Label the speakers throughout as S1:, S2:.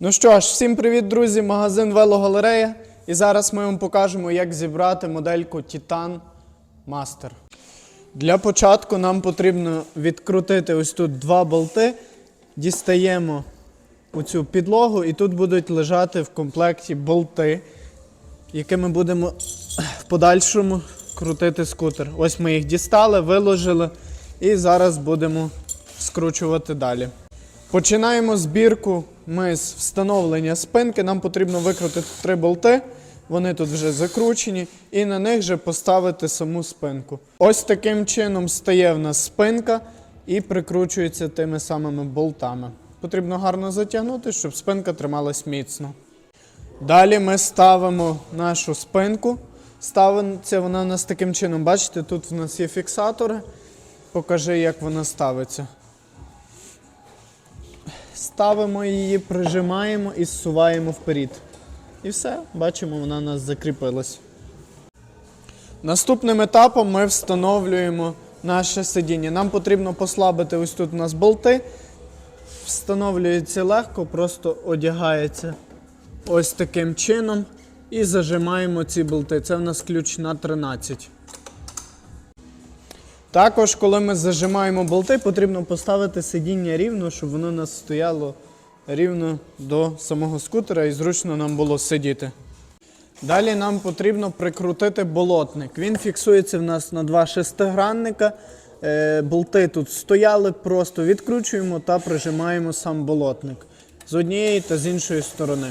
S1: Ну що ж, всім привіт, друзі! Магазин Велогалерея. І зараз ми вам покажемо, як зібрати модельку Titan Master. Для початку нам потрібно відкрутити ось тут два болти. Дістаємо оцю підлогу, і тут будуть лежати в комплекті болти, якими будемо в подальшому крутити скутер. Ось ми їх дістали, виложили і зараз будемо скручувати далі. Починаємо збірку ми з встановлення спинки. Нам потрібно викрутити три болти. Вони тут вже закручені, і на них вже поставити саму спинку. Ось таким чином стає в нас спинка і прикручується тими самими болтами. Потрібно гарно затягнути, щоб спинка трималась міцно. Далі ми ставимо нашу спинку. Ставиться вона у нас таким чином. Бачите, тут в нас є фіксатори. Покажи, як вона ставиться. Ставимо її, прижимаємо і зсуваємо вперед. І все, бачимо, вона у нас закріпилась. Наступним етапом ми встановлюємо наше сидіння. Нам потрібно послабити ось тут у нас болти. Встановлюється легко, просто одягається ось таким чином. І зажимаємо ці болти. Це в нас ключ на 13. Також, коли ми зажимаємо болти, потрібно поставити сидіння рівно, щоб воно нас стояло рівно до самого скутера і зручно нам було сидіти. Далі нам потрібно прикрутити болотник. Він фіксується в нас на два шестигранника. Е, Болти тут стояли, просто відкручуємо та прижимаємо сам болотник з однієї та з іншої сторони.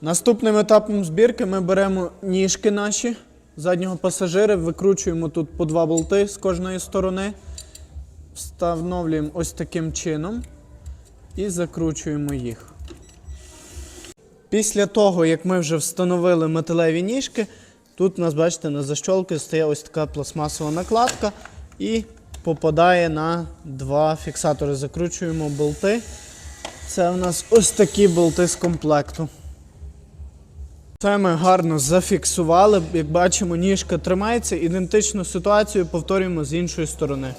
S1: Наступним етапом збірки ми беремо ніжки наші заднього пасажира, викручуємо тут по два болти з кожної сторони, встановлюємо ось таким чином і закручуємо їх. Після того, як ми вже встановили металеві ніжки, тут у нас, бачите, на защолки стає ось така пластмасова накладка і попадає на два фіксатори. Закручуємо болти. Це у нас ось такі болти з комплекту. Це ми гарно зафіксували. Як бачимо, ніжка тримається. Ідентичну ситуацію повторюємо з іншої сторони.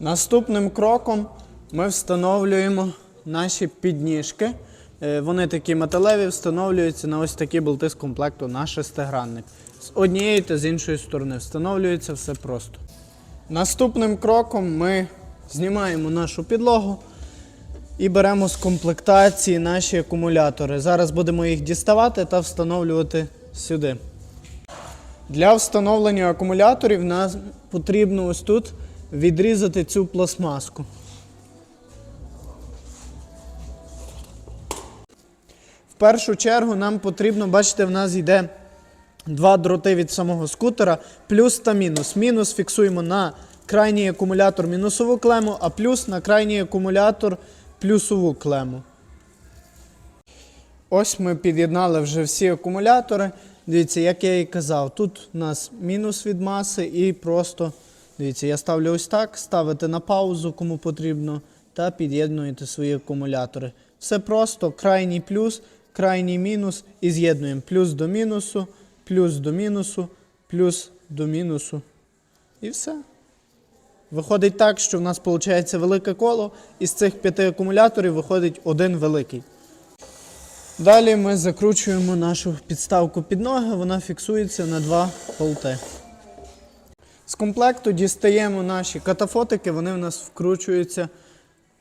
S1: Наступним кроком ми встановлюємо наші підніжки. Е, Вони такі металеві, встановлюються на ось такі болти з комплекту на шестигранник. З однієї та з іншої сторони встановлюється все просто. Наступним кроком ми знімаємо нашу підлогу і беремо з комплектації наші акумулятори. Зараз будемо їх діставати та встановлювати сюди. Для встановлення акумуляторів нам потрібно ось тут відрізати цю пластмаску. В першу чергу нам потрібно, бачите, в нас йде два дроти від самого скутера, плюс та мінус. Мінус фіксуємо на крайній акумулятор мінусову клему, а плюс на крайній акумулятор плюсову клему. Ось ми під'єднали вже всі акумулятори. Дивіться, як я і казав, тут у нас мінус від маси і просто, дивіться, я ставлю ось так, ставите на паузу, кому потрібно, та під'єднуєте свої акумулятори. Все просто, крайній плюс, крайній мінус і з'єднуємо плюс до мінусу, плюс до мінусу, плюс до мінусу. І все. Виходить так, що в нас виходить велике коло, і з цих п'яти акумуляторів виходить один великий. Далі ми закручуємо нашу підставку під ноги, вона фіксується на два болти. З комплекту дістаємо наші катафотики, вони в нас вкручуються.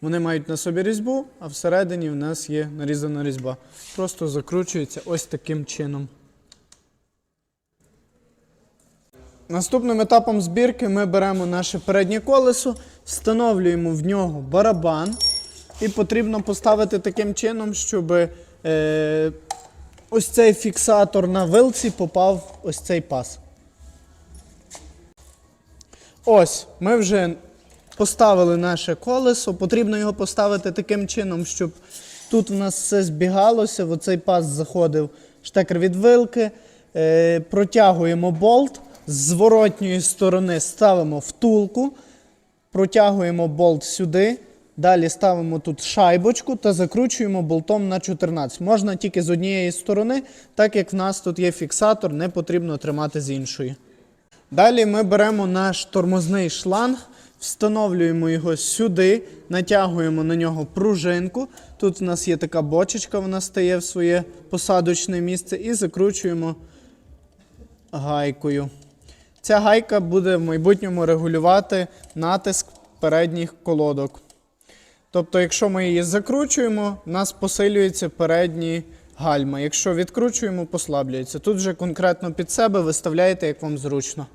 S1: Вони мають на собі різьбу, а всередині в нас є нарізана різьба. Просто закручується ось таким чином. Наступним етапом збірки ми беремо наше переднє колесо, встановлюємо в нього барабан. І потрібно поставити таким чином, щоб е, ось цей фіксатор на вилці попав ось цей пас. Ось, ми вже поставили наше колесо. Потрібно його поставити таким чином, щоб тут у нас все збігалося, в оцей пас заходив штекер від вилки. Е, протягуємо болт. З зворотньої сторони ставимо втулку, протягуємо болт сюди. Далі ставимо тут шайбочку та закручуємо болтом на 14. Можна тільки з однієї сторони, так як в нас тут є фіксатор, не потрібно тримати з іншої. Далі ми беремо наш тормозний шланг, Встановлюємо його сюди, натягуємо на нього пружинку. Тут у нас є така бочечка, вона стає в своє посадочне місце і закручуємо гайкою. Ця гайка буде в майбутньому регулювати натиск передніх колодок. Тобто, якщо ми її закручуємо, у нас посилюються передні гальма. Якщо відкручуємо, послаблюється. Тут вже конкретно під себе виставляєте, як вам зручно.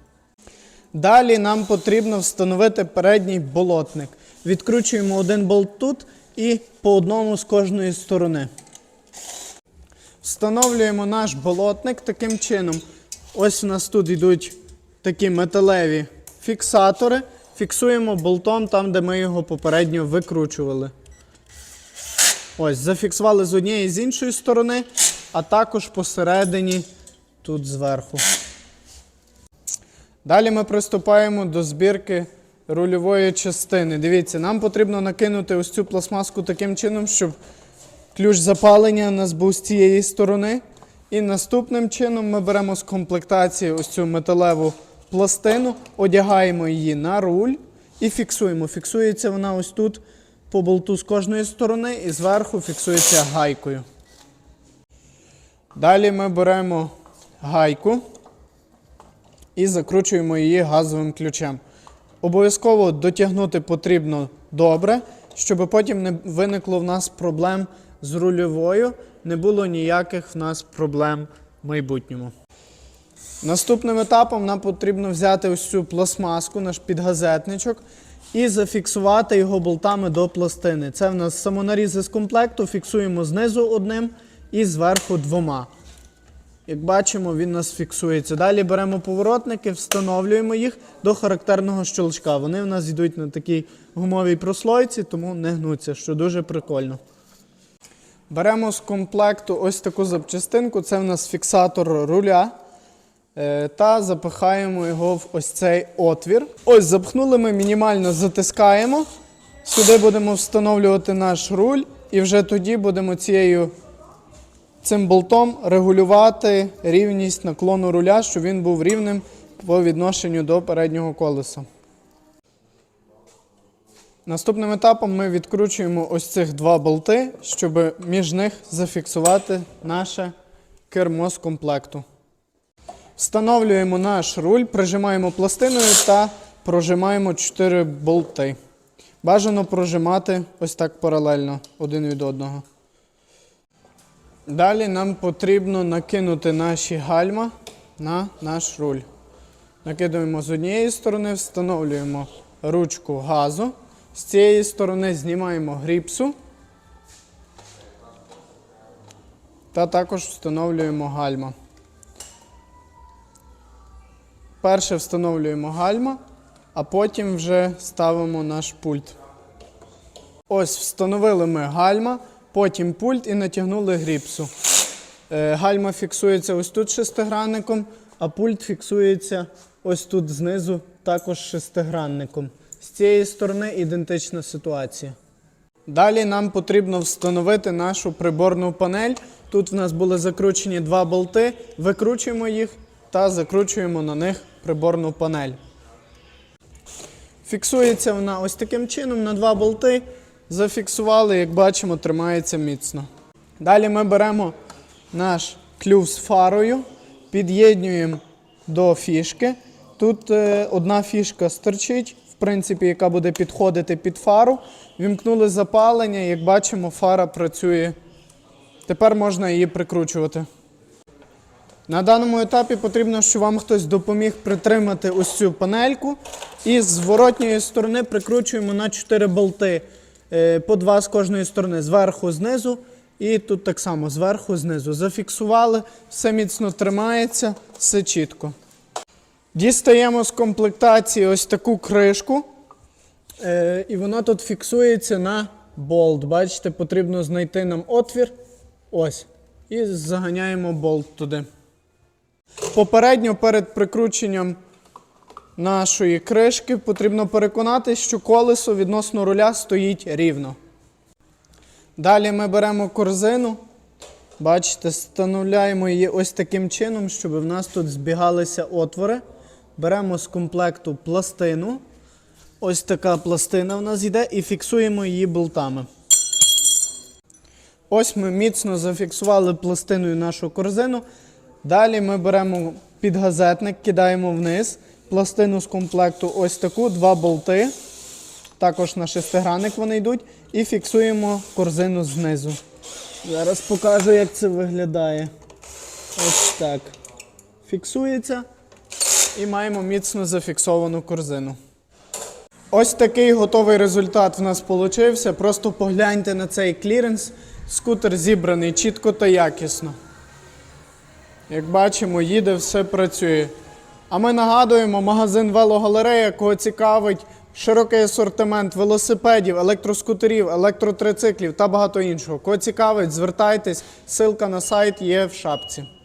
S1: Далі нам потрібно встановити передній болотник. Відкручуємо один болт тут і по одному з кожної сторони. Встановлюємо наш болотник таким чином. Ось у нас тут йдуть такі металеві фіксатори. Фіксуємо болтом там, де ми його попередньо викручували. Ось, зафіксували з однієї і з іншої сторони, а також посередині тут зверху. Далі ми приступаємо до збірки рульової частини. Дивіться, нам потрібно накинути ось цю пластмаску таким чином, щоб ключ запалення у нас був з цієї сторони. І наступним чином ми беремо з комплектації ось цю металеву пластину, одягаємо її на руль і фіксуємо. Фіксується вона ось тут по болту з кожної сторони і зверху фіксується гайкою. Далі ми беремо гайку і закручуємо її газовим ключем. Обов'язково дотягнути потрібно добре, щоб потім не виникло в нас проблем з рульовою, не було ніяких в нас проблем в майбутньому. Наступним етапом нам потрібно взяти ось цю пластмаску, наш підгазетничок, і зафіксувати його болтами до пластини. Це в нас самонарізи з комплекту, фіксуємо знизу одним і зверху двома. Як бачимо, він у нас фіксується. Далі беремо поворотники, встановлюємо їх до характерного щелчка. Вони в нас йдуть на такій гумовій прослойці, тому не гнуться, що дуже прикольно. Беремо з комплекту ось таку запчастинку, це в нас фіксатор руля. Е, Та запихаємо його в ось цей отвір. Ось запхнули ми, мінімально затискаємо. Сюди будемо встановлювати наш руль, і вже тоді будемо цією цим болтом регулювати рівність наклону руля, щоб він був рівним по відношенню до переднього колеса. Наступним етапом ми відкручуємо ось цих два болти, щоб між них зафіксувати наше кермо з комплекту. Встановлюємо наш руль, прижимаємо пластиною та прожимаємо 4 болти. Бажано прожимати ось так паралельно один від одного. Далі нам потрібно накинути наші гальма на наш руль. Накидуємо з однієї сторони, встановлюємо ручку газу. З цієї сторони знімаємо гріпсу. Та також встановлюємо гальма. Перше встановлюємо гальма, а потім вже ставимо наш пульт. Ось встановили ми гальма, потім пульт і натягнули гріпсу. Е, Гальма фіксується ось тут шестигранником, а пульт фіксується ось тут знизу також шестигранником. З цієї сторони ідентична ситуація. Далі нам потрібно встановити нашу приборну панель. Тут в нас були закручені два болти, викручуємо їх та закручуємо на них приборну панель. Фіксується вона ось таким чином на два болти. Зафіксували, як бачимо, тримається міцно. Далі ми беремо наш клюв з фарою, під'єднуємо до фішки. Тут е, одна фішка стерчить, в принципі, яка буде підходити під фару. Вімкнули запалення, як бачимо, фара працює. Тепер можна її прикручувати. На даному етапі потрібно, щоб вам хтось допоміг притримати ось цю панельку. І з зворотньої сторони прикручуємо на 4 болти. Е, По два з кожної сторони, зверху, знизу. І тут так само зверху, знизу. Зафіксували, все міцно тримається, все чітко. Дістаємо з комплектації ось таку кришку. Е, І вона тут фіксується на болт. Бачите, потрібно знайти нам отвір. Ось. І заганяємо болт туди. Попередньо перед прикрученням нашої кришки потрібно переконатися, що колесо відносно руля стоїть рівно. Далі ми беремо корзину. Бачите, встановляємо її ось таким чином, щоб в нас тут збігалися отвори. Беремо з комплекту пластину, Ось така пластина в нас йде і фіксуємо її болтами. Ось ми міцно зафіксували пластиною нашу корзину. Далі ми беремо підгазетник, кидаємо вниз пластину з комплекту ось таку, два болти. Також на шестигранник вони йдуть. І фіксуємо корзину знизу. Зараз покажу, як це виглядає. Ось так. Фіксується. І маємо міцно зафіксовану корзину. Ось такий готовий результат в нас вийшов. Просто погляньте на цей кліренс. Скутер зібраний чітко та якісно. Як бачимо, їде, все працює. А ми нагадуємо, магазин велогалерея, кого цікавить широкий асортимент велосипедів, електроскутерів, електротрициклів та багато іншого. Кого цікавить, звертайтесь, ссылка на сайт є в шапці.